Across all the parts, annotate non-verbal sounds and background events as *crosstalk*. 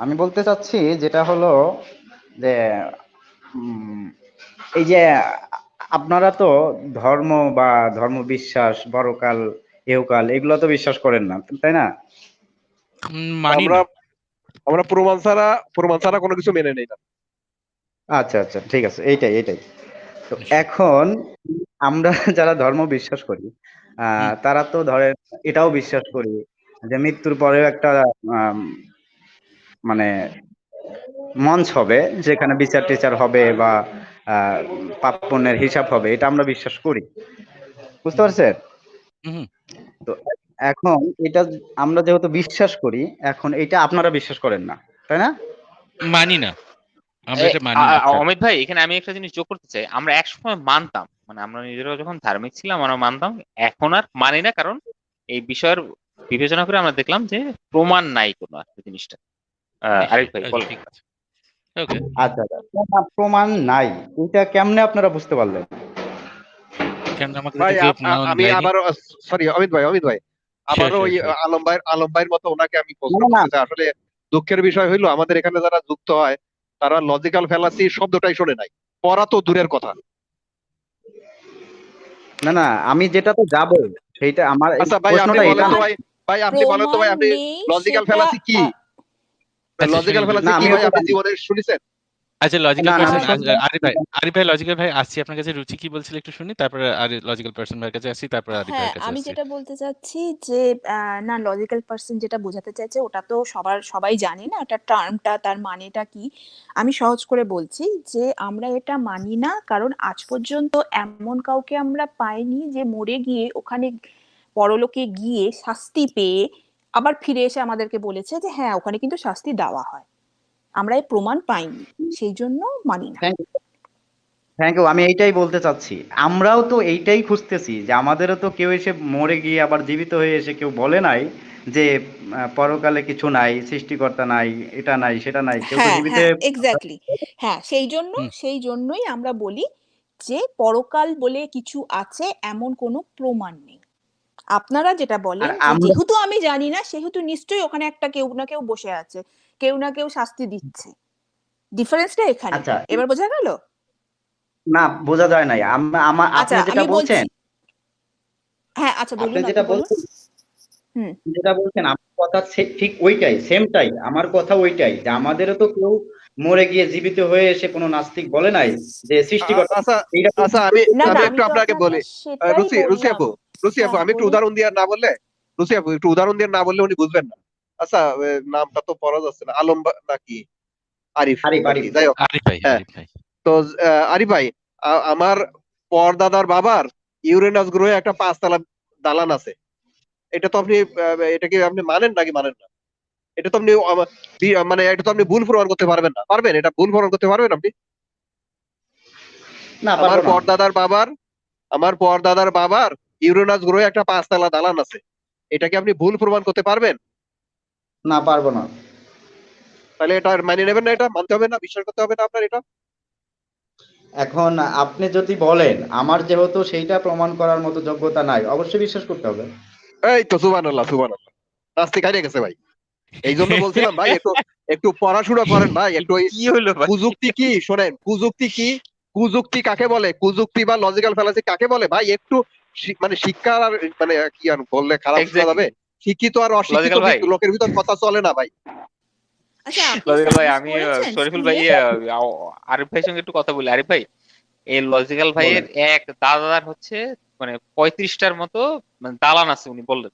আমি বলতে চাচ্ছি যেটা হলো যে উম, এই যে আপনারা তো ধর্ম বা ধর্ম বিশ্বাস বড়কাল এহকাল এগুলো তো বিশ্বাস করেন না তাই না? আমরা আমরা প্রমাণ ছাড়া প্রমাণ ছাড়া কোনো কিছু মেনে নেই না। আচ্ছা আচ্ছা ঠিক আছে এইটাই এইটাই। তো এখন আমরা *laughs* যারা ধর্ম বিশ্বাস করি আহ, তারা তো ধরেন এটাও বিশ্বাস করি যে মৃত্যুর পরেও একটা মানে মঞ্চ হবে যেখানে বিচার টিচার হবে বা আহ, পাপ পুণ্যের হিসাব হবে এটা আমরা বিশ্বাস করি। বুঝতে পারছেন? তো এখন এটা আমরা যেহেতু বিশ্বাস করি এখন এটা আপনারা বিশ্বাস করেন না তাই না? মানি না। মানি অমিত ভাই এখানে আমি একটা জিনিস যোগ করতে চাই। আমরা একসময় মানতাম মানে আমরা নিজেরাও যখন ধার্মিক ছিলাম আমরা মানতাম। এখন আর মানি না কারণ এই বিষয়ের বিবেচনা করে আমরা দেখলাম যে প্রমাণ নাই কোনো একটা জিনিসটা। ভাই আচ্ছা, আচ্ছা আচ্ছা। প্রমাণ নাই। এটা কেমনে আপনারা বুঝতে পারলেন? কেন আমাকে ভাই কেউ আপ- প্রমাণ আমি আবারও সরি অমিত ভাই অমিত ভাই। আবারও ওই আলম ভাই আলম ভাইয়ের মতো ওনাকে আমি প্রশ্ন না, না। করতে আসলে দুঃখের বিষয় হইল আমাদের এখানে যারা যুক্ত হয় তারা লজিক্যাল ফেলাসি শব্দটাই শোনে নাই। পড়া তো দূরের কথা। না না আমি যেটা তো যাব সেইটা আমার আচ্ছা ভাই আপনি বলেন তো ভাই ভাই আপনি বলেন তো ভাই আপনি লজিক্যাল ফেলাসি কি? লজিক্যাল ফেলাসি কি ভাই ওটা আপনি জীবনে শুনেছেন আচ্ছা লজিক্যাল না, না, পার্সন আরিফ ভাই আরিফ ভাই লজিক্যাল ভাই আসছি আপনার কাছে। রুচি কি বলছিল একটু শুনি তারপরে আর লজিক্যাল পার্সন ভাইয়ের কাছে আসছি তারপরে আরিফ হ্যাঁ ভাইয়ের কাছে আমি যেটা বলতে চাচ্ছি যে না লজিক্যাল পার্সন যেটা বোঝাতে চাইছে ওটা তো সবার সবাই জানে না টার্মটা তার মানেটা কি? আমি সহজ করে বলছি যে আমরা এটা মানি না কারণ আজ পর্যন্ত এমন কাউকে আমরা পাইনি যে মরে গিয়ে ওখানে পরলোকে গিয়ে শাস্তি পেয়ে আবার ফিরে এসে আমাদেরকে বলেছে যে হ্যাঁ ওখানে কিন্তু শাস্তি দেওয়া হয়। আমরা এই প্রমাণ পাইনি। সেই জন্য মানি না। থ্যাংক ইউ আমি এইটাই বলতে চাচ্ছি। আমরাও তো এইটাই খুঁজতেছি যে আমাদেরও তো কেউ এসে মরে গিয়ে আবার জীবিত হয়ে এসে কেউ বলে নাই যে পরকালে কিছু নাই সৃষ্টিকর্তা নাই এটা নাই সেটা নাই কেউ হ্যাঁ জীবিত এক্স্যাক্টলি হ্যাঁ সেই জন্য সেই জন্যই আমরা বলি যে পরকাল বলে কিছু আছে এমন কোনো প্রমাণ নেই। আপনারা যেটা বলেন যেহেতু আমি জানি না সেহেতু নিশ্চয়ই ওখানে একটা কেউ না কেউ বসে আছে। কেউ না কেউ শাস্তি দিচ্ছে। ডিফারেন্সটা এখানে। আচ্ছা এবার বোঝা গেল? না বোঝা যায় নাই। আমার আচ্ছা আপনি যেটা বলছেন হ্যাঁ আচ্ছা বলুন যেটা আপনি বলছেন হুম। যেটা বলছেন আমার কথা সে- ঠিক ওইটাই সেমটাই আমার কথা ওইটাই যে আমাদেরও তো কেউ মরে গিয়ে জীবিত হয়ে এসে কোনো নাস্তিক বলে নাই যে সৃষ্টিকর্তা আচ্ছা আচ্ছা আমি একটু আপনাকে বলি। রুচি রুচি আপু আপু হ্যাঁ, আমি একটু উদাহরণ দিয়ে না বললে আপু একটু উদাহরণ দিয়ে না বললে উনি বুঝবেন না। আচ্ছা নামটা তো পড়া যাচ্ছে না আলম নাকি? আরিফ। যাই হোক। আরিফ ভাই হ্যাঁ। আরিফ ভাই। তো আহ, আরিফ ভাই আমার পরদাদার বাবার ইউরেনাস গ্রহে একটা পাঁচতলা দালান আছে। এটা তো আপনি এটা কি আপনি মানেন নাকি মানেন না? এটা তো আপনি মানে এটা তো আপনি ভুল প্রমাণ করতে পারবেন না। পারবেন? এটা ভুল প্রমাণ করতে পারবেন আপনি? আমার পরদাদার বাবার আমার পরদাদার বাবার ইউরেনাস গ্রহে একটা পাঁচতলা দালান আছে। এটা কি আপনি ভুল প্রমাণ করতে পারবেন? না পারব না। তাহলে এটা মানিয়ে নেবেন না এটা মানতে হবে না বিশ্বাস করতে হবে না আপনার এটা? এখন আপনি যদি বলেন আমার যেহেতু সেইটা প্রমাণ করার মতো যোগ্যতা নাই অবশ্যই বিশ্বাস করতে হবে। এই তো সুবান আল্লাহ সুবান আল্লাহ নাস্তিক হারিয়ে গেছে ভাই। এই জন্য বলছিলাম ভাই একটু একটু পড়াশোনা করেন ভাই একটু কি হলো ভাই? কুযুক্তি কি শোনেন কুযুক্তি কি কুযুক্তি কাকে বলে? কুযুক্তি বা লজিক্যাল ফ্যালাসি কাকে বলে ভাই? একটু মানে শিক্ষা আর মানে কি আর বললে খারাপ শোনা. যাবে? শিক্ষিত আর অশিক্ষিত লোকের ভিতর কথা চলে না ভাই। আচ্ছা ভাই আমি শরীফুল ভাই আরিফ ভাইয়ের সঙ্গে একটু কথা বলি। আরিফ ভাই এই লজিক্যাল ভাইয়ের এক দাদার হচ্ছে মানে পঁয়ত্রিশটার মতো মানে দালান আছে উনি বললেন।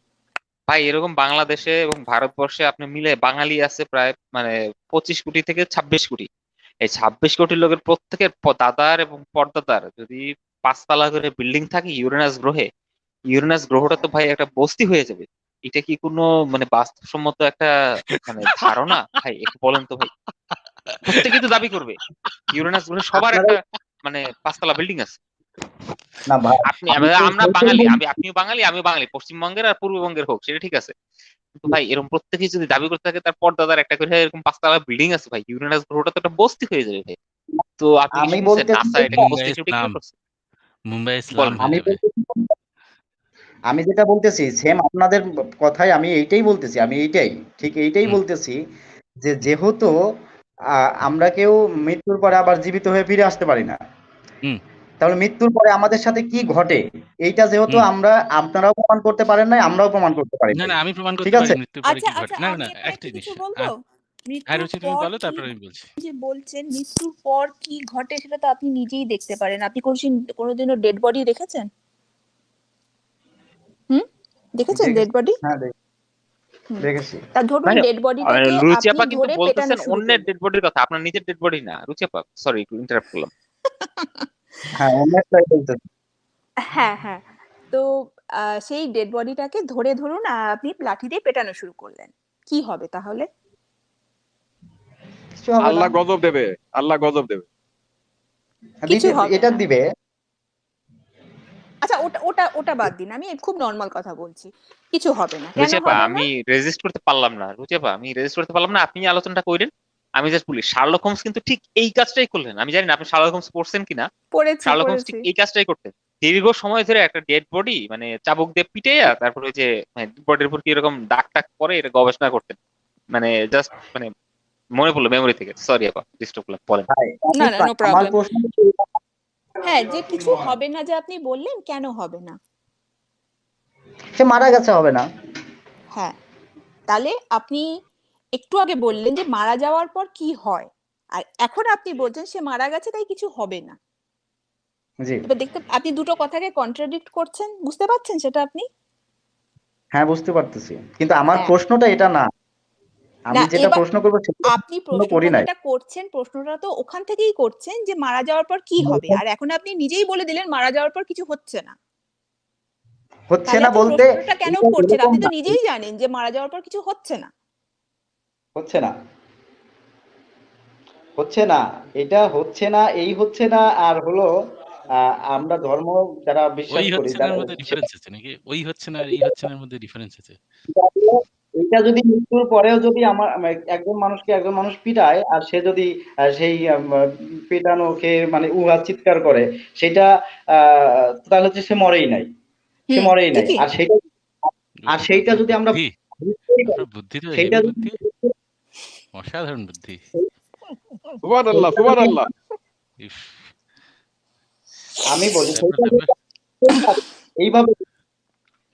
ভাই এরকম বাংলাদেশে এবং ভারতবর্ষে আপনি মিলে বাঙালি আছে প্রায় মানে পঁচিশ কোটি থেকে ছাব্বিশ কোটি। এই ছাব্বিশ কোটি লোকের প্রত্যেকের দাদার এবং পরদাদার যদি পাঁচতলা করে বিল্ডিং থাকে ইউরেনাস গ্রহে ইউরেনাস গ্রহটা তো ভাই একটা বস্তি হয়ে যাবে। এটা কি কোনো মানে বাস্তবসম্মত একটা মানে ধারণা? ভাই একটু বলেন তো ভাই। প্রত্যেকে তো দাবি করবে ইউরেনাস গ্রহে সবার একটা মানে পাঁচতলা বিল্ডিং আছে। না ভাই আপনি আমরা বাঙালি আমি আপনিও বাঙালি আমিও বাঙালি পশ্চিমবঙ্গের আর পূর্ববঙ্গের হোক সেটা ঠিক আছে। কিন্তু ভাই এরকম প্রত্যেকেই যদি দাবি করতে থাকে তার পরদাদার একটা করে এরকম পাঁচতলা বিল্ডিং আছে ভাই ইউরেনাস গ্রহটা তো একটা বস্তি হয়ে যাবে ভাই। তো আপনি আমি আমি বলতে নাসা এটাকে বস্তি শুটিং করছে? মুম্বাই ইসলাম আমি আমি যেটা বলতেছি সেম আপনাদের কথাই আমি এইটাই বলতেছি আমি এইটাই ঠিক এইটাই বলতেছি যে যেহেতু আমরা কেউ মৃত্যুর পরে আবার জীবিত হয়ে ফিরে আসতে পারি না। তাহলে মৃত্যুর পরে আমাদের সাথে কি ঘটে? এইটা যেহেতু আমরা আপনারাও প্রমাণ করতে পারেন নাই আমরাও প্রমাণ করতে পারি না আমি প্রমাণ করতে ঠিক আছে? পারি মৃত্যুর পরে আচ্ছা কি ঘটে। আচ্ছা না না একটা জিনিস হ্যাঁ মৃত্যুর রুচি তুমি পর বলো কি আমি বলছি। যে বলছেন মৃত্যুর পর কি ঘটে সেটা তো আপনি নিজেই দেখতে পারেন। আপনি কোনোদিন কোনোদিনও ডেড বডি দেখেছেন? হুম? দেখেছেন ডেড বডি হ্যাঁ দেখেছি। তা ধরুন ডেড বডিটাকে রুচি আপা কিন্তু বলতেছেন অন্যের ডেড বডির কথা। আপনার নিজের ডেড বডি না। রুচি আপা সরি একটু ইন্টারাপ্ট করলাম। *laughs* হ্যাঁ হ্যাঁ হ্যাঁ। তো আহ, সেই ডেড বডিটাকে ধরে ধরুন আপনি লাঠি দিয়ে পেটানো শুরু করলেন। কি হবে তাহলে? কিছু হবে আল্লাহ। গজব দেবে আল্লাহ গজব দেবে। হবে এটা দিবে। আচ্ছা ওটা ওটা ওটা বাদ দিন আমি খুব নর্মাল কথা বলছি। কিছু হবে না। কেন রুচি আপা হবে না? আমি রেজিস্ট করতে পারলাম না রুচি আপা আমি রেজিস্ট করতে পারলাম না আপনি আলোচনাটা করেন আমি জাস্ট বলি শার্লক হোমস কিন্তু ঠিক এই কাজটাই করলেন আমি জানি না আপনি শার্লক হোমস পড়ছেন কিনা। পড়েছি শার্লক হোমস ঠিক এই কাজটাই করতেন। দীর্ঘ সময় ধরে একটা ডেড বডি মানে চাবুক দিয়ে পিটেয়া তারপরে ওই যে বডির উপর কি এরকম দাগ টাক করে এটা গবেষণা করতেন। মানে জাস্ট মানে মনে পড়ল মেমোরি থেকে। সরি আপা ডিস্টার্ব করলাম বলেন না, না, আমার প্রশ্ন হ্যাঁ যে কিছু হবে না যে আপনি বললেন কেন হবে না? সে মারা গেছে হবে না। হ্যাঁ তাহলে আপনি একটু আগে বললেন যে মারা যাওয়ার পর কি হয়? আর এখন আপনি বলছেন সে মারা গেছে তাই কিছু হবে না। জি। এবার দেখতে আপনি দুটো কথাকে কন্ট্রাডিক্ট করছেন বুঝতে পারছেন সেটা আপনি? হ্যাঁ বুঝতে পারতেছি। কিন্তু আমার হ্যাঁ। প্রশ্নটা এটা না। আমি যেটা প্রশ্ন করব সেটা আপনি প্রশ্নটা করছেন প্রশ্নটা তো ওখান থেকেই করছেন যে মারা যাওয়ার পর কি হবে। আর এখন আপনি নিজেই বলে দিলেন মারা যাওয়ার পর কিছু হচ্ছে না। হচ্ছে না বলতে কেন এটা করছেন? আপনি তো নিজেই জানেন যে মারা যাওয়ার পর কিছু হচ্ছে না। হচ্ছে না। হচ্ছে না। এটা হচ্ছে না এই হচ্ছে না আর হলো আহ, আমরা ধর্ম যারা বিশ্বাস করি হচ্ছে মধ্যে ডিফারেন্স আছে নাকি? ওই হচ্ছে না এই হচ্ছে না মধ্যে ডিফারেন্স আছে। এটা যদি মৃত্যুর পরেও যদি আমার একজন মানুষকে একজন মানুষ পিটায় আর সে যদি সেই পিটানো খেয়ে মানে উহা চিৎকার করে সেটা আহ, তাহলে হচ্ছে সে মরেই নাই। সে মরেই নাই। আর সেটা আর সেইটা যদি আমরা সেইটা যদি অসাধারণ বুদ্ধি। আমি বলি এইভাবে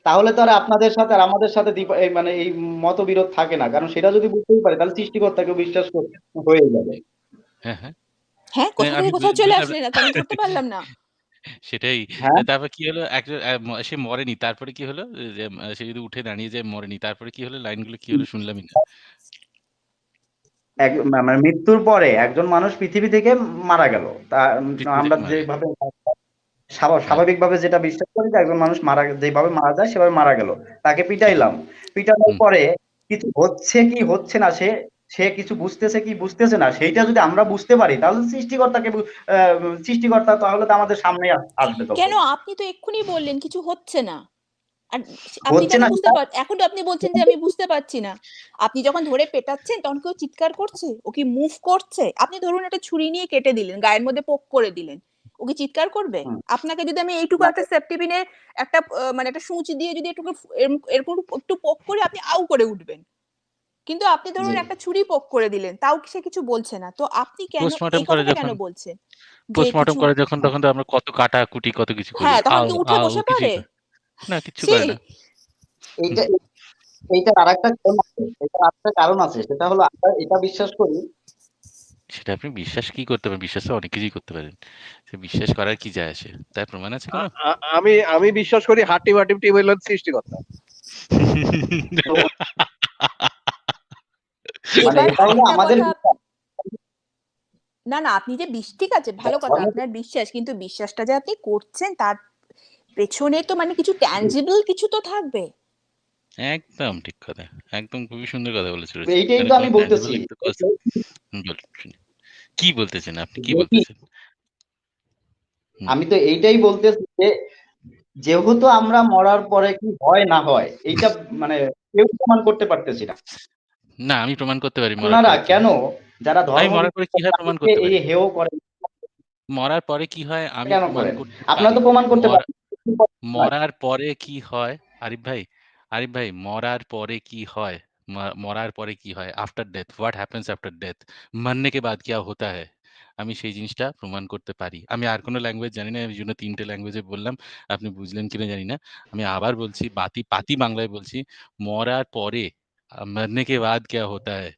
তাহলে তো আর আপনাদের সাথে আর আমাদের সাথে মানে এই মতবিরোধ থাকে না। কারণ সেটা যদি বুঝতেই পারে তাহলে সৃষ্টিকর্তাকে বিশ্বাস করতে হয়ে যাবে। হ্যাঁ হ্যাঁ। হ্যাঁ কোথা কোথাও চলে বুঝলাম। না আমি ধরতে পারলাম না। সেটাই। তারপর কি হলো? একজন আহ, সে মরেনি তারপরে কি হলো? যে সে যদি উঠে দাঁড়িয়ে যায় মরেনি তারপরে কি হলো? লাইনগুলো কি হলো শুনলামই না। এক মানে মৃত্যুর পরে একজন মানুষ পৃথিবী থেকে মারা গেল। তা আমরা। যেভাবে স্বাভাবিকভাবে যেটা বিশ্বাস করি যে একজন মানুষ মারা যেভাবে মারা যায় সেভাবে মারা গেল। তাকে পিটাইলাম। পিটানোর পরে কিছু হচ্ছে কি হচ্ছে না সে সে কিছু বুঝতেছে কি বুঝতেছে না। সেইটা যদি আমরা বুঝতে পারি তাহলে সৃষ্টিকর্তাকে সৃষ্টিকর্তা তাহলে তো আমাদের সামনে আসবে কেন? আপনি তো এক্ষুনি বললেন কিছু হচ্ছে না। এখন তো আপনি বলছেন যে আমি বুঝতে পারছি না। আপনি যখন ধরে পেটাচ্ছেন তখন কেউ চিৎকার করছে? ও কি মুভ করছে? আপনি ধরুন একটা ছুরি নিয়ে কেটে দিলেন গায়ের মধ্যে পোক করে দিলেন। ও কি চিৎকার করবে? আপনাকে যদি আমি এইটুকু একটা সেপ্টিপিনে একটা মানে একটা সূচ দিয়ে যদি একটু এরকম একটু পোক করে আপনি আউ করে উঠবেন। কিন্তু আপনি ধরুন একটা ছুরি পোক করে দিলেন তাও সে কিছু বলছে না। তো আপনি কেন এই করে কথাটা কেন যখন- বলছেন পোস্টমর্টম করে যখন তখন তো আমরা কত কাটা কুটি কত কিছু করি। হ্যাঁ তখন কি উঠে বসে পারে না কিচ্ছু সে করে না। এইটা এইটার আরেকটা কারণ আছে। আরেকটা কারণ আছে। সেটা হলো আমরা এটা বিশ্বাস করি সেটা আপনি বিশ্বাস কি করতে পারেন? বিশ্বাস তো অনেক কিছুই করতে পারেন। সে বিশ্বাস করার কি যায় আসে? তার প্রমাণ আছে কোনো? আমি আমি বিশ্বাস করি হাটি বাটি টিম হইল সৃষ্টিকর্তা। মানে আমাদের কথা না না আপনি যে বিশ ঠিক আছে ভালো কথা আপনার বিশ্বাস কিন্তু বিশ্বাসটা যে আপনি করছেন তার পেছনে তো মানে কিছু ট্যানজিবল কিছু তো থাকবে। একদম ঠিক কথা একদম খুবই সুন্দর কথা বলেছিল এইটাই তো আমি বলতেছি। কি বলতেছেন আপনি? কি বলতেছেন? আমি তো এইটাই বলতেছি যে যেহেতু আমরা মরার পরে কি হয় না হয় এইটা মানে কেউ প্রমাণ করতে পারতেছি না। না আমি প্রমাণ করতে পারি মরার পরে কেন? যারা ধর্ম মরার পরে কি হয় প্রমাণ করতে এই হেও করে। মরার পরে কি হয় আমি আপনারা তো প্রমাণ করতে পারেন মরার পরে কি হয়? আরিফ ভাই আরিফ ভাই মরার পরে কি হয়? মরার পরে কি হয় after death what happens after death মরনে কে বাদ কিয়া হতা হ্যায় আমি সেই জিনিসটা প্রমাণ করতে পারি আমি আর কোনো ল্যাঙ্গুয়েজ জানি না এই জন্য তিনটে ল্যাঙ্গুয়েজে বললাম আপনি বুঝলেন কিনা জানি না আমি আবার বলছি বাতি পাতি বাংলায় বলছি মরার পরে মরনে কে বাদ কিয়া হতা হ্যায়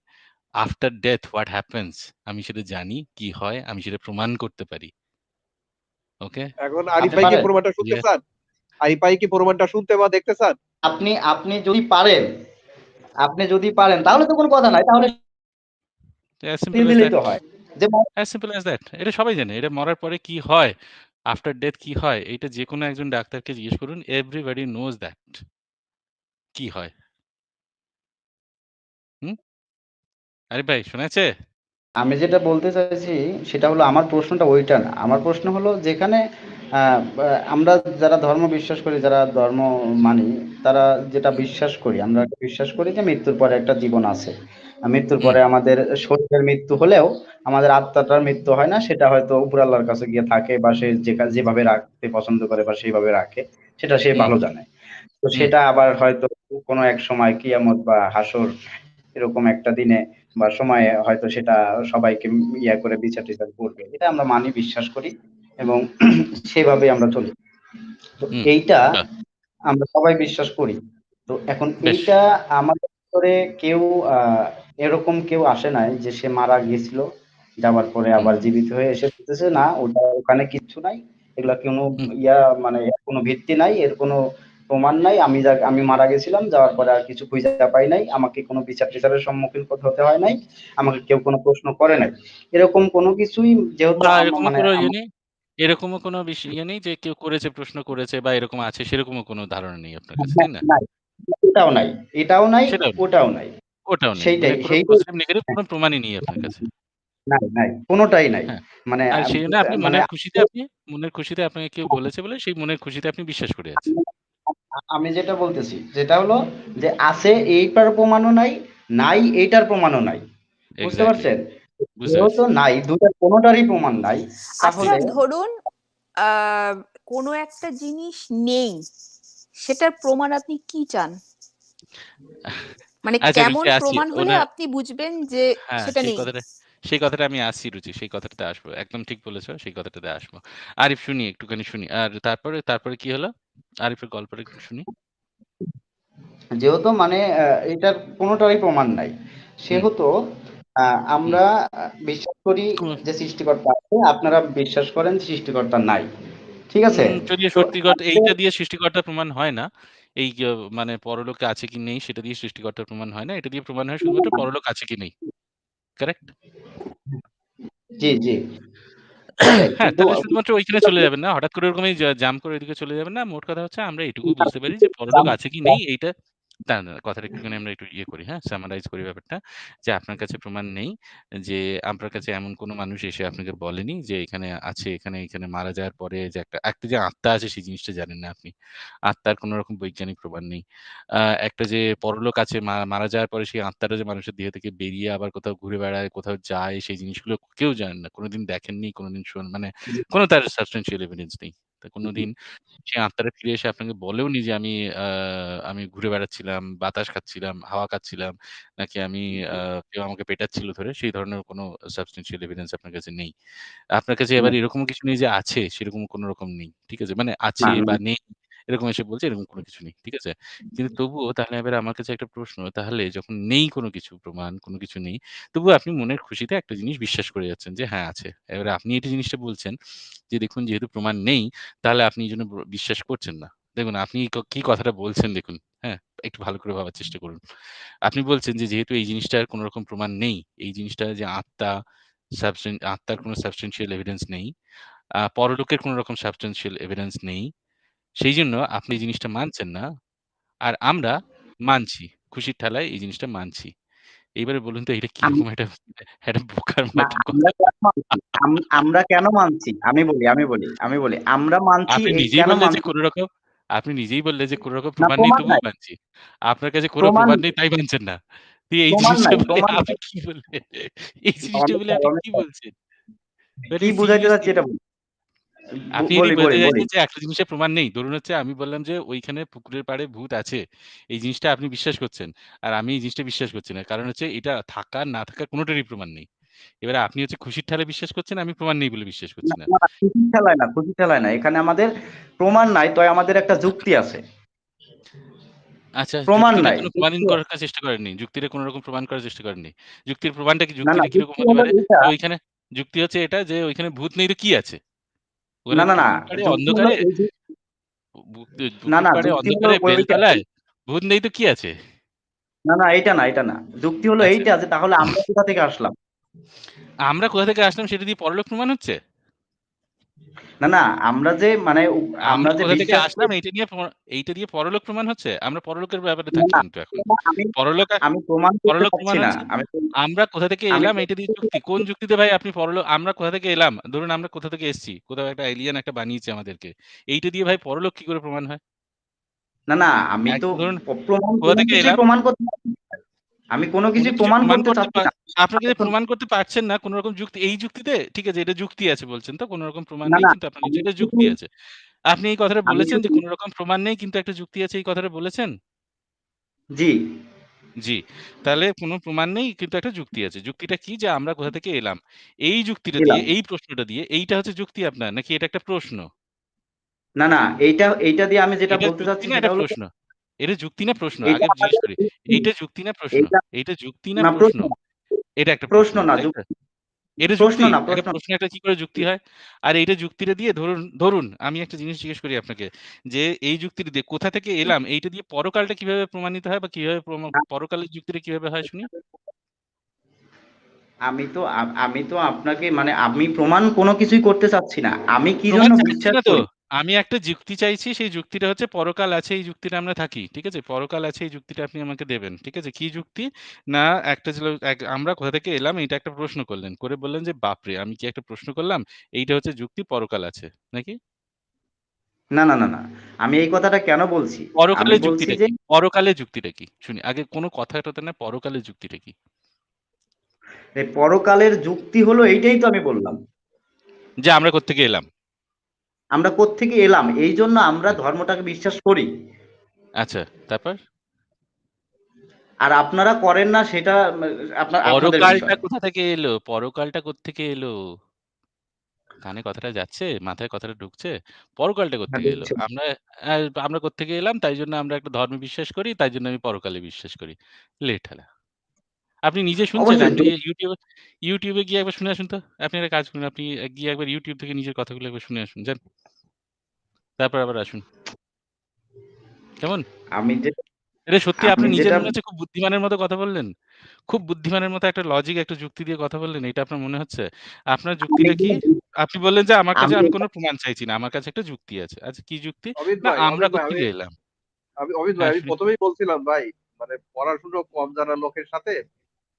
আফটার ডেথ হোয়াট হ্যাপেন্স আমি সেটা জানি কি হয় আমি সেটা প্রমাণ করতে পারি ওকে এখন আরিফ ভাই কি প্রমাণটা শুনতে চান? আরিফ ভাই কি প্রমাণটা শুনতে বা দেখতে চান? আপনি আপনি যদি পারেন আপনি যদি পারেন তাহলে তো কোনো কথা নাই। তাহলে অ্যাজ সিম্পল দিয়ে অ্যাজ দিলেই তো হয়। যে অ্যাজ সিম্পল অ্যাজ দ্যাট। এটা সবাই জানে। এটা মরার পরে কি হয়? আফটার ডেথ কি হয়? এইটা যেকোনো একজন ডাক্তারকে জিজ্ঞেস করুন। Everybody knows that. কি হয়? হুম? আরে ভাই শোনা যাচ্ছে? আমি যেটা বলতে চাইছি সেটা হলো আমার প্রশ্নটা ওইটা না। আমার প্রশ্ন হলো যেখানে আমরা যারা ধর্ম বিশ্বাস করি, যারা ধর্ম মানি, তারা যেটা বিশ্বাস করি, আমরা বিশ্বাস করি যে মৃত্যুর পরে একটা জীবন আছে। মৃত্যুর পরে আমাদের শরীরের মৃত্যু হলেও আমাদের আত্মাটার মৃত্যু হয় না। সেটা হয়তো উপর আল্লাহর কাছে গিয়ে থাকে বা সে যেভাবে রাখতে পছন্দ করে বা সেইভাবে রাখে, সেটা সে ভালো জানে। তো সেটা আবার হয়তো কোনো এক সময় কিয়ামত বা হাসর এরকম একটা দিনে বা সময়ে হয়তো সেটা সবাইকে ইয়া করে বিচার-টিচার করবে। এটা আমরা মানি, বিশ্বাস করি এবং *clears throat* সেভাবেই আমরা চলি। তো। এইটা আমরা সবাই বিশ্বাস করি। তো এখন। এইটা আমাদের ভিতরে কেউ এরকম কেউ আসে নাই যে সে মারা গিয়েছিল। যাওয়ার পরে আবার জীবিত হয়ে এসে বলতেছে, "না, ওটা ওখানে কিচ্ছু নাই। এগুলা কোনো ইয়া মানে কোনো ভিত্তি নাই, এর কোনো প্রমাণ নাই। আমি যা আমি মারা গেছিলাম, যাওয়ার পরে আর কিছু খুঁজে পাই নাই। আমাকে কোনো বিচার-টিচারের সম্মুখীন করতে হতে হয় নাই। আমাকে কেউ কোনো প্রশ্ন করে নাই।" এরকম কোনো কিছুই যেহেতু মানে কোনো ইয়ে নেই। এরকমও কোনো বিষ ইয়ে নেই যে কেউ করেছে, প্রশ্ন করেছে বা এরকম আছে সেরকমও কোনো ধারণা নেই আপনার কাছে, তাই না? এটাও নাই। এটাও নাই, ওটাও নাই। ওটাও নেই। সেইটাই, মানে কোনো সেইটাই হ্যাঁ। কোনো প্রমাণই নেই আপনার কাছে। নাই, নাই। কোনটাই নাই। হ্যাঁ। মানে আপনি মানে মনের খুশিতে আপনি মনের খুশিতে আপনাকে কেউ বলেছে বলে সেই মনের খুশিতে আপনি বিশ্বাস করে যাচ্ছেন। আমি যেটা বলতেছি, যেটা হলো যে আছে এইটার প্রমাণও নাই, নাই এইটার প্রমাণও নাই। বুঝতে পারছেন? যেহেতু নাই, ২ টার কোনটারই প্রমাণ নাই। আচ্ছা তাহলে ধরুন কোনো একটা জিনিস নেই। সেটার প্রমাণ আপনি কি চান? মানে আচ্ছা কেমন প্রমাণ হলে আপনি বুঝবেন যে হ্যাঁ, সেটা সেই নেই? কথাটা সেই কথাটা আমি আসছি রুচি। সেই কথাটাতে আসব। একদম ঠিক বলেছ সেই কথাটাতে আসব। আরিফ শুনি, একটুখানি শুনি। আর তারপরে, তারপরে কি হলো? আরিফের গল্পটা একটু শুনি। যেহেতু মানে এটার কোনটারই প্রমাণ নাই। সেহেতু আমরা বিশ্বাস করি যে সৃষ্টিকর্তা আছে, আপনারা বিশ্বাস করেন সৃষ্টিকর্তা নাই। ঠিক আছে? উম যদিও তো এইটা দিয়ে সৃষ্টিকর্তার প্রমাণ হয় না। এই মানে পরলোকে আছে কি নেই সেটা দিয়ে সৃষ্টিকর্তার প্রমাণ হয় না। এটা দিয়ে প্রমাণ হয় শুধুমাত্র পরলোক আছে কি নেই। কারেক্ট? জি, জি। হ্যাঁ, কিন্তু তাহলে শুধুমাত্র ওইখানে চলে যাবেন না। হঠাৎ করে ওরকমই জাম্প করে ওইদিকে চলে যাবেন না। মোট কথা হচ্ছে আমরা এটুকু বুঝতে পারি যে পরলোক আছে কি নেই এইটা না, না কথাটা একটুখানি আমরা একটু ইয়ে করি, হ্যাঁ? সামারাইজ করি ব্যাপারটা। যে আপনার কাছে প্রমাণ নেই যে আপনার কাছে এমন কোনো মানুষ এসে আপনাকে বলেনি যে এখানে আছে, এখানে, এখানে মারা যাওয়ার পরে যে একটা একটা যে আত্মা আছে সেই জিনিসটা জানেন না আপনি। আত্মার কোনো রকম বৈজ্ঞানিক প্রমাণ নেই। একটা যে পরলোক আছে মারা যাওয়ার পরে সেই আত্মাটা যে মানুষের দেহ থেকে বেরিয়ে আবার কোথাও ঘুরে বেড়ায়, কোথাও যায় সেই জিনিসগুলো কেউ জানেন না। কোনোদিন দেখেননি, কোনোদিন শোন মানে কোনো তার সাবস্টেনশিয়াল এভিডেন্স নেই। তা কোনোদিন সেই আত্মাটা ফিরে এসে আপনাকে বলেওনি যে আমি আ আমি ঘুরে বেড়াচ্ছিলাম, বাতাস খাচ্ছিলাম, হাওয়া খাচ্ছিলাম নাকি আমি আ কেউ আমাকে পেটাচ্ছিল ধরে সেই ধরনের কোনো সাবস্টেন্সিয়াল এভিডেন্স আপনার কাছে নেই। আপনার কাছে এবার এরকম কিছু নেই যে আছে সেরকম কোনো রকম নেই। ঠিক আছে? মানে আছে না, বা নেই এরকম এসে বলছে এরকম কোনো কিছু নেই। ঠিক আছে? কিন্তু তবুও তাহলে এবার আমার কাছে একটা প্রশ্ন তাহলে যখন নেই কোনো কিছু প্রমাণ, কোনো কিছু নেই, তবুও আপনি মনের খুশিতে একটা জিনিস বিশ্বাস করে যাচ্ছেন যে হ্যাঁ আছে। এবারে আপনি এই জিনিসটা বলছেন যে দেখুন যেহেতু প্রমাণ নেই তাহলে আপনি এইজন্য ব বিশ্বাস করছেন না। দেখুন আপনি ক কি কথাটা বলছেন দেখুন, হ্যাঁ? একটু ভালো করে ভাবার চেষ্টা করুন। আপনি বলছেন যে যেহেতু এই জিনিসটার কোনো রকম প্রমাণ নেই, এই জিনিসটা যে আত্মা সাবস্টেন আত্মার কোনো সাবস্টেনশিয়াল এভিডেন্স নেই। আ পরলোকের কোনো রকম সাবস্টেনশিয়াল এভিডেন্স নেই। সেইজন্য আপনি জিনিসটা মানছেন না। আর আমরা মানছি। খুশির ঠেলায় এই জিনিসটা মানছি। এইবারে বলুন তো এটা আম কীরকম একটা একটা বোকার না মতো আমরা কথা। কেন মানছি? আম আমরা কেন মানছি? আমি বলি, আমি বলি, আমি বলি। আমরা মানছি আপনি এই নিজেই কেন বললেন যে মানছি? কোনো রকম আপনি নিজেই বললেন যে কোনো রকম না প্রমাণ নেই প্রমাণ তবুও নাই। মানছি। আপনার কাছে কোনো প্রমাণ প্রমাণ নেই তাই মানছেন না। তো এই প্রমাণ জিনিসটা নাই, বলে প্রমাণ আপনি নাই। কি বললেন? এই জিনিসটা অনেক বলে আপনি কি। বলছেন? মানে কি বুঝাইতে সিরিয়াসলি চাচ্ছি এটা বলুন। আপনি বলতে চাইছেন যে একটা জিনিসের প্রমাণ নেই। ধরুন হচ্ছে আমি বললাম যে ওইখানে পুকুরের পাড়ে ভূত আছে। এই জিনিসটা আপনি বিশ্বাস করছেন। আর আমি এই জিনিসটা বিশ্বাস করছি না। কারণ হচ্ছে এটা থাকা না থাকার কোনটারই প্রমাণ নেই। এবারে আপনি হচ্ছে খুশির ঠালে বিশ্বাস করছেন, আমি প্রমাণ নেই বলে বিশ্বাস করছি না। না ঠেলায় না খুশি ঠেলায় না এখানে আমাদের প্রমাণ নাই তবে আমাদের একটা যুক্তি আছে আচ্ছা প্রমাণ নাই কোনো প্রমাণ করার চেষ্টা করেননি। যুক্তিটা কোন রকম প্রমাণ করার চেষ্টা করেননি। যুক্তির প্রমাণটা কি যুক্তিটা কীরকম হতে পারে? ওইখানে যুক্তি হচ্ছে এটা যে ওইখানে ভূত নেই তো কি আছে? না না না অন্ধকারে না না অন্ধকারে বেলতলায় ভূত নেই তো কি আছে? না না এইটা না এটা না যুক্তি হলো আচ্ছা এইটা যে তাহলে আমরা কোথা থেকে আসলাম আমরা কোথা থেকে আসলাম সেটা দিয়ে পরলোক প্রমাণ হচ্ছে? না না আমরা যে মানে আমরা যে কোথা থেকে আসলাম এইটা নিয়ে এইটা দিয়ে পরলোক প্রমাণ হচ্ছে? আমরা পরলোকের ব্যাপারে না কিন্তু এখন। পরলোক আমি প্রমাণ পরলোক প্রমাণ না আমি আমরা কোথা থেকে এলাম? এইটা দিয়ে যুক্তি কোন যুক্তিতে ভাই আপনি পরলোক আমরা কোথা থেকে এলাম? ধরুন আমরা কোথা থেকে এসেছি কোথাও একটা এলিয়েন একটা বানিয়েছে আমাদেরকে। এইটা দিয়ে ভাই পরলোক কি করে প্রমাণ হয়? না না আমি তো ধরুন প্রমাণ কোথা থেকে এলাম? প্রমাণ করতে। আমি কোনো কিছু প্রমাণ করতে চাচ্ছি না। পার- আপনাকে যে প্রমাণ করতে পারছেন না কোন রকম যুক্তি এই যুক্তিতে ঠিক আছে এটা যুক্তি আছে বলছেন তো কোন রকম প্রমাণ নেই কিন্তু আপনার এটা শুধু যুক্তি আছে। আপনি এই কথাটা বলেছেন যে কোন রকম প্রমাণ নেই কিন্তু একটা যুক্তি আছে এই কথাটা বলেছেন? জি। জি তাহলে কোনো প্রমাণ নেই কিন্তু একটা যুক্তি আছে। যুক্তিটা কি যে আমরা কোথা থেকে এলাম? এই যুক্তিটা দিয়ে এই প্রশ্নটা দিয়ে এইটা হচ্ছে যুক্তি আপনার নাকি এটা একটা প্রশ্ন? না না এইটা এইটা দিয়ে আমি যেটা বলতে চাচ্ছি এটা হলো প্রশ্ন? এটা যুক্তি না প্রশ্ন? আগে জিজ্ঞেস করি। এইটা যুক্তি না প্রশ্ন? এইটা যুক্তি না প্রশ্ন? এটা একটা প্রশ্ন না যুক্তি। এটা প্রশ্ন না প্রশ্ন একটা কি করে যুক্তি হয়? আর এইটা যুক্তিটা দিয়ে ধরুন ধরুন আমি একটা জিনিস জিজ্ঞেস করি আপনাকে যে এই যুক্তিটা দিয়ে কোথা থেকে এলাম? এইটা দিয়ে পরকালটা কীভাবে প্রমাণিত হয় বা কীভাবে পরকালের যুক্তিটা কীভাবে হয় শুনি? আমি তো আমি তো আপনাকে মানে আমি প্রমাণ কোনো কিছুই করতে চাচ্ছি না। আমি কি জন্য বিশ্বাস করি? আমি একটা যুক্তি চাইছি সেই যুক্তিটা হচ্ছে পরকাল আছে এই যুক্তিটা আমরা থাকি ঠিক আছে? পরকাল আছে এই যুক্তিটা আপনি আমাকে দেবেন ঠিক আছে? কি যুক্তি? না একটা ছিল এক- আমরা কোথা থেকে এলাম? এটা একটা প্রশ্ন করলেন করে বললেন যে বাপরে আমি কি একটা প্রশ্ন করলাম? এইটা হচ্ছে যুক্তি পরকাল আছে। নাকি? না না না না আমি এই কথাটা কেন বলছি? আমি পরকালের বলছি যুক্তিটা যে কি পরকালের যুক্তিটা কি? শুনি আগে কোনো কথা টথা না পরকালের যুক্তিটা কি? এই পরকালের যুক্তি হলো এইটাই তো আমি বললাম। যে আমরা কোত্থেকে এলাম? আমরা কোত্থেকে এলাম? এই জন্য আমরা ধর্মটাকে বিশ্বাস করি। আচ্ছা তারপর? আর আপনারা করেন না সেটা আপনার পরকালটা কোথা থেকে এলো? পরকালটা কোত্থেকে এলো? কানে কথাটা যাচ্ছে মাথায় কথাটা ঢুকছে পরকালটা হ্যাঁ, কোত্থেকে এলো। আমরা আমরা কোত্থেকে এলাম তাই জন্য আমরা একটা ধর্মে বিশ্বাস করি তাই জন্য আমি পরকালে বিশ্বাস করি। লেট হেলা। আপনি নিজে শুনছেন? আপনি ইউটিউবে ইউটিউবে গিয়ে একবার শুনে আসুন তো। আপনি একটা কাজ করুন আপনি গিয়ে একবার ইউটিউব থেকে নিজের কথাগুলো একবার শুনে আসুন যান। তারপর আবার আসুন। কেমন? আমি যে এটা সত্যি আপনি নিজের মনে হচ্ছে খুব বুদ্ধিমানের মতো কথা বললেন? খুব বুদ্ধিমানের মতো একটা লজিক একটা যুক্তি দিয়ে কথা বললেন এটা আপনার মনে হচ্ছে? আপনার যুক্তিটা কি? আপনি বললেন যে আমার কাছে আমি কোনো প্রমাণ চাইছি না আমার কাছে একটা যুক্তি আছে। আচ্ছা কি যুক্তি? না আমরা কোত্থেকে এলাম? আমি অমিত ভাই হ্যাঁ আমি প্রথমেই বলছিলাম ভাই মানে পড়াশোনা কম জানা লোকের সাথে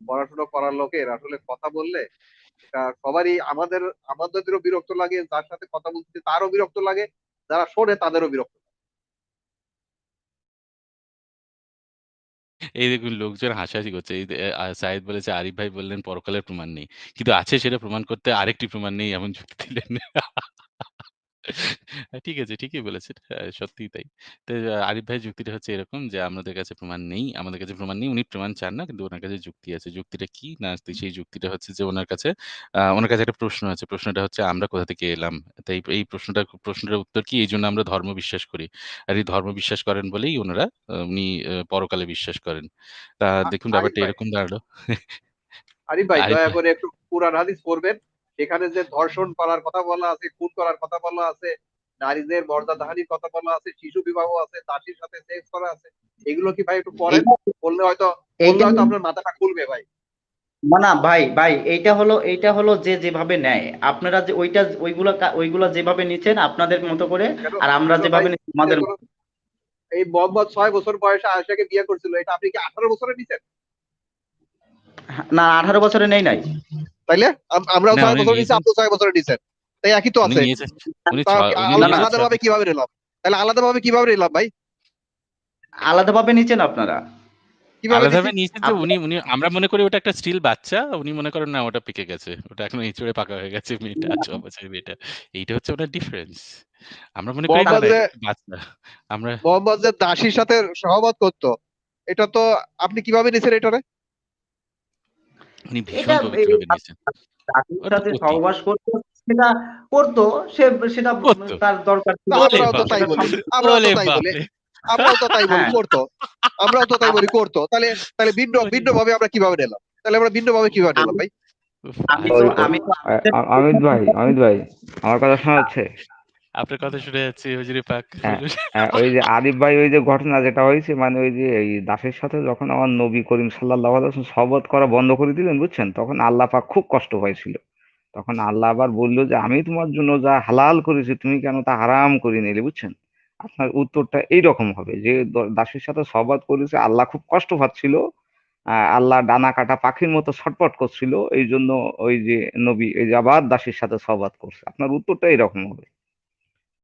পড়াশুনো করার লোকের আসলে কথা বললে এটা সবারই আমাদের আমাদেরও বিরক্ত লাগে যার সাথে কথা বলতে তারও বিরক্ত লাগে যারা শোনে তাদেরও বিরক্ত। এই দেখুন লোকজন হাসাহাসি করছে। এই যে, বলেছে আরিফ ভাই বললেন পরকালের প্রমাণ নেই। কিন্তু আছে সেটা প্রমাণ করতে আরেকটি প্রমাণ নেই এমন যুক্তি দিলেন। হ্যাঁ, ঠিক আছে ঠিকই বলেছেন। হ্যাঁ, সত্যিই তাই। তো আরিফ ভাই যুক্তিটা হচ্ছে এরকম যে আমাদের কাছে প্রমাণ নেই আমাদের কাছে প্রমাণ নেই উনি প্রমাণ চান না কিন্তু ওনার কাছে যুক্তি আছে। যুক্তিটা কি? না সেই যুক্তিটা হচ্ছে যে ওনার কাছে আহ, ওনার কাছে একটা প্রশ্ন আছে। প্রশ্নটা হচ্ছে আমরা কোথা থেকে এলাম? তাই এই প্রশ্নটা প্রশ্নটার উত্তর কি? এই জন্য আমরা ধর্ম বিশ্বাস করি। আর এই ধর্ম বিশ্বাস করেন বলেই ওনারা উনি পরকালে বিশ্বাস করেন। তা আ- দেখুন আরিফ ব্যাপারটা ভাই এরকম দাঁড়াল। আরিফ ভাই আরিফ দয়া ভাই। করে একটু পুরান হাদিস পড়বেন। সেখানে যে ধর্ষণ করার কথা বলা আছে খুন করার কথা বলা আছে নারীদের মর্যাদাহানির কথা বলা আছে শিশু বিবাহ আছে দাসীর সাথে সেক্স করা আছে এগুলো কি ভাই একটু এইটা- বললে হয়তো বললে হয়তো আপনার মাথাটা খুলবে ভাই। না না ভাই ভাই এইটা হলো এইটা হলো যে যেভাবে নেয়। আপনারা যে ওইটা ওইগুলা ওইগুলা যেভাবে নিচ্ছেন আপনাদের মতো করে আর আমরা যেভাবে আমাদের এই মোহাম্মদ ছয় বছর বয়সে আয়েশাকে বিয়ে করছিল এটা আপনি কি আঠারো বছরে নিছেন না আঠারো বছরে নেই নাই। তাইলে? ছয় বছর নিছি আপনি ছয় বছরে নিছেন তাই একই তো আছে। নিয়েছেন আলাদা নিয়েছেন আলাদা ভাবে কীভাবে নিলাম তাহলে আলাদা ভাবে কীভাবে নিলাম ভাই? আলাদাভাবে নিচ্ছেন আপনারা? আলাদাভাবে নিয়েছেন? যে উনি উনি আমরা মনে করি ওটা একটা স্টিল বাচ্চা। উনি মনে করেন না ওটা পেকে গেছে। ওটা এখন ইঁচড়ে পাকা হয়ে গেছে মেয়েটা ছ বছরের মেয়েটা। এইটা হচ্ছে ওটার ডিফারেন্স আমরা মনে করি এটা বাচ্চা। আমরা মোহাম্মদ যে দাসীর সাথে সহমত করতো। এটা তো আপনি কীভাবে নিছেন এটারে? উনি ভীষণ এটা- পবিত্রভাবে নিয়েছেন সাথে। সহবাস করতো সেটা করতো সে সেটা করতো। তার দরকার ছিল। আমরাও তো। তাই বলি আমরাও তো তাই বলি। আমরাও তো তাই বলি হ্যাঁ। করতো আমরাও তো তাই বলি করতো তাহলে তাহলে ভিন্ন ভিন্ন ভাবে আমরা কীভাবে নিলাম তাহলে আমরা ভিন্ন ভাবে কীভাবে নিলাম ভাই আমি ভাই, তো আমি তো আ- আ- অমিত ভাই অমিত ভাই আমার কথা শোনা যাচ্ছে আপনার কথা শুনে যাচ্ছে হুজুরে পাক। হ্যাঁ। হ্যাঁ, ওই যে আরিফ ভাই ওই যে ঘটনা যেটা হয়েছে মানে ওই যে এই দাসের সাথে যখন আমার নবী করিম সাল্লাল্লাহু আলাইহি ওয়াসাল্লাম শপথ করা বন্ধ করে দিলেন বুঝছেন? তখন আল্লাহ পাক খুব কষ্ট পাইছিল। তখন আল্লাহ আবার বলল যে আমি তোমার জন্য যা হালাল করেছি তুমি কেন তা হারাম করে নিলে? বুঝছেন? আপনার উত্তরটা এইরকম হবে। যে দাসের সাথে শপথ করেছে আল্লাহ খুব কষ্ট পাচ্ছিল। আল্লাহ ডানা কাটা পাখির মতো ছটপট করছিল। এই জন্য ওই যে নবী এই যে আবার দাসের সাথে শপথ করছে। আপনার উত্তরটা এরকম হবে।